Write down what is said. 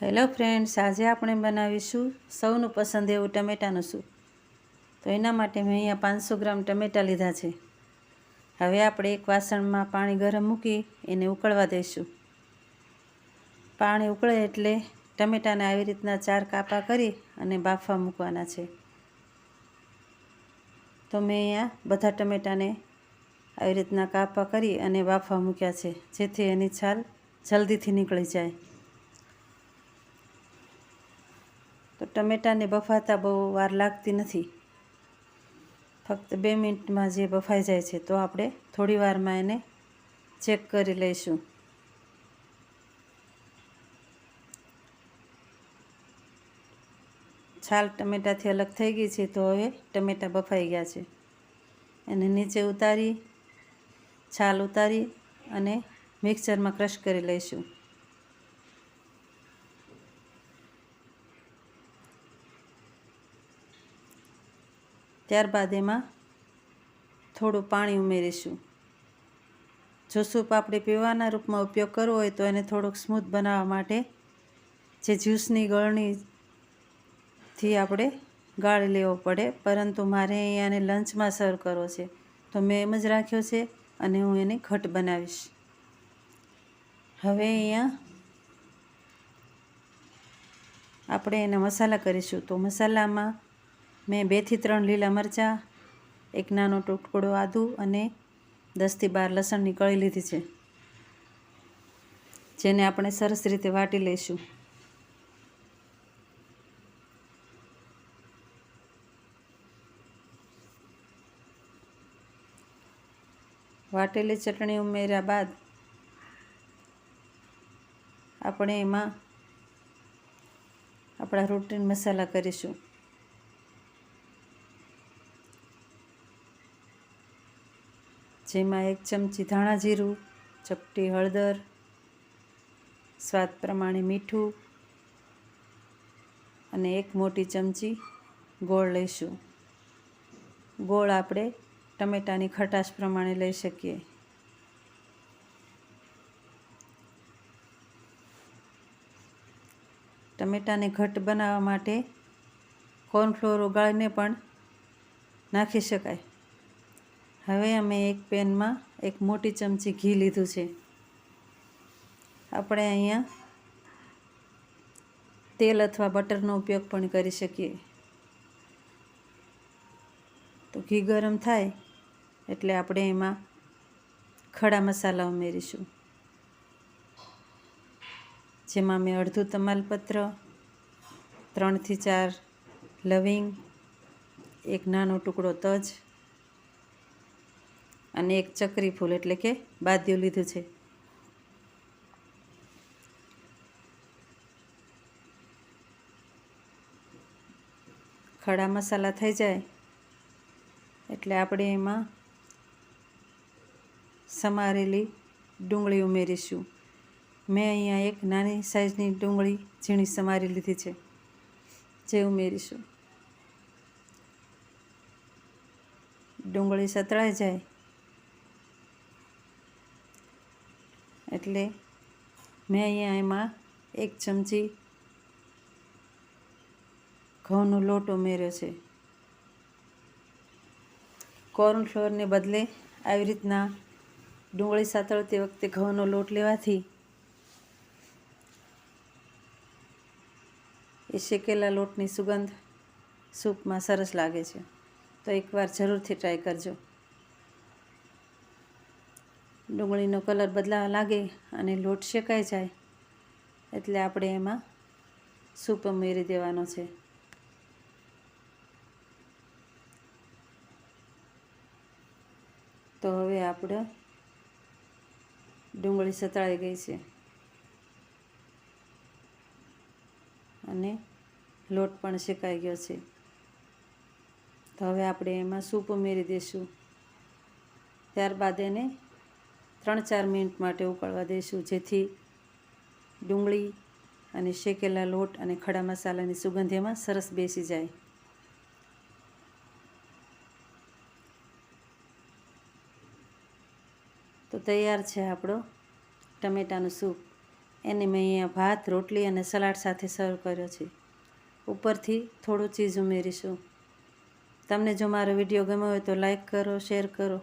Hello friends, આજે આપણે બનાવીશું સૌનું પસંદ એવું ટમેટાનું સૂપ. તો એના માટે મેં અહીંયા પાંચસો ગ્રામ ટમેટા લીધા છે. હવે આપણે એક વાસણમાં પાણી ગરમ મૂકી એને ઉકળવા દઈશું. પાણી ઉકળે એટલે ટમેટાને આવી રીતના ચાર કાપા કરી અને બાફવા મૂકવાના છે. તો મેં અહીંયા બધા ટમેટાને આવી રીતના કાપા કરી અને બાફવા મૂક્યા છે, જેથી એની છાલ જલ્દીથી નીકળી જાય. તો ટમેટાને બફાતા બહુ વાર લાગતી નથી. ફક્ત બે મિનિટમાં જે બફાઈ જાય છે તો આપણે થોડી વારમાં એને ચેક કરી લઈશું. છાલ ટમેટાથી અલગ થઈ ગઈ છે તો હવે ટમેટાં બફાઈ ગયા છે. એને નીચે ઉતારી, છાલ ઉતારી અને મિક્સરમાં ક્રશ કરી લઈશું. ત્યારબાદ એમાં થોડું પાણી ઉમેરીશું. જો સૂપ આપણે પીવાના રૂપમાં ઉપયોગ કરવો હોય તો એને થોડુંક સ્મૂથ બનાવવા માટે જે જ્યુસની ગળણીથી આપણે ગાળી લેવો પડે. પરંતુ મારે અહીંયાને લંચમાં સર્વ કરવો છે. તો મેં એમ જ રાખ્યો છે અને હું એને ઘટ બનાવીશ. હવે અહીંયા આપણે એના મસાલા કરીશું. તો મસાલામાં મેં બેથી ત્રણ લીલા મરચાં, એક નાનો ટુકડો આદુ અને દસથી બાર લસણની કળી લીધી છે, જેને આપણે સરસ રીતે વાટી લઈશું. વાટેલી ચટણી ઉમેર્યા બાદ આપણે એમાં આપણા રૂટીન મસાલા કરીશું. જેમાં એક ચમચી ધાણા જીરું, ચપટી હળદર, સ્વાદ પ્રમાણે મીઠું અને એક મોટી ચમચી ગોળ લઈશું. ગોળ આપણે ટમેટાની ખટાશ પ્રમાણે લઈ શકીએ. ટમેટાને ઘટ બનાવવા માટે કોર્નફ્લોર ઉગાડીને પણ નાખી શકાય. હવે અમે એક પેનમાં એક મોટી ચમચી ઘી લીધું છે. આપણે અહીંયા તેલ અથવા બટરનો ઉપયોગ પણ કરી શકીએ. તો ઘી ગરમ થાય એટલે આપણે એમાં ખડા મસાલા ઉમેરીશું. જેમાં મેં અડધું તમાલપત્ર, ત્રણથી ચાર લવિંગ, એક નાનો ટુકડો તજ અને એક ચકરી ફૂલ એટલે કે બાદ્યું લીધું છે. ખડા મસાલા થઈ જાય એટલે આપણે એમાં સમારેલી ડુંગળી ઉમેરીશું. મેં અહીંયા એક નાની સાઈઝની ડુંગળી ઝીણી સમારી લીધી છે, જે ઉમેરીશું. ડુંગળી સતળાઈ જાય એટલે મેં અહીંયા એમાં એક ચમચી ઘઉંનો લોટ ઉમેર્યો છે. કોર્નફ્લોરને બદલે આવી રીતના ડુંગળી સાતળતી વખતે ઘઉંનો લોટ લેવાથી એ શેકેલા લોટની સુગંધ સૂપમાં સરસ લાગે છે. તો એકવાર જરૂરથી ટ્રાય કરજો. ડુંગળીનો કલર બદલાવા લાગે અને લોટ શેકાઈ જાય, એટલે આપણે એમાં સૂપ ઉમેરી દેવાનો છે. તો હવે આપણે ડુંગળી સતળાઈ ગઈ છે અને લોટ પણ શેકાઈ ગયો છે. તો હવે આપણે એમાં સૂપ ઉમેરી દઈશું ત્યારબાદ એને ત્રણ ચાર મિનિટ માટે ઉકળવા દઈશું જેથી ડુંગળી અને શેકેલા લોટ અને ખડા મસાલાની સુગંધ એમાં સરસ બેસી જાય. તો તૈયાર છે આપણો ટમેટાનું સૂપ. એને મેં અહીંયા ભાત, રોટલી અને સલાડ સાથે સર્વ કર્યો છે. ઉપરથી થોડું ચીઝ ઉમેરીશું. તમને જો મારો વીડિયો ગમ્યો હોય તો લાઈક કરો, શેર કરો.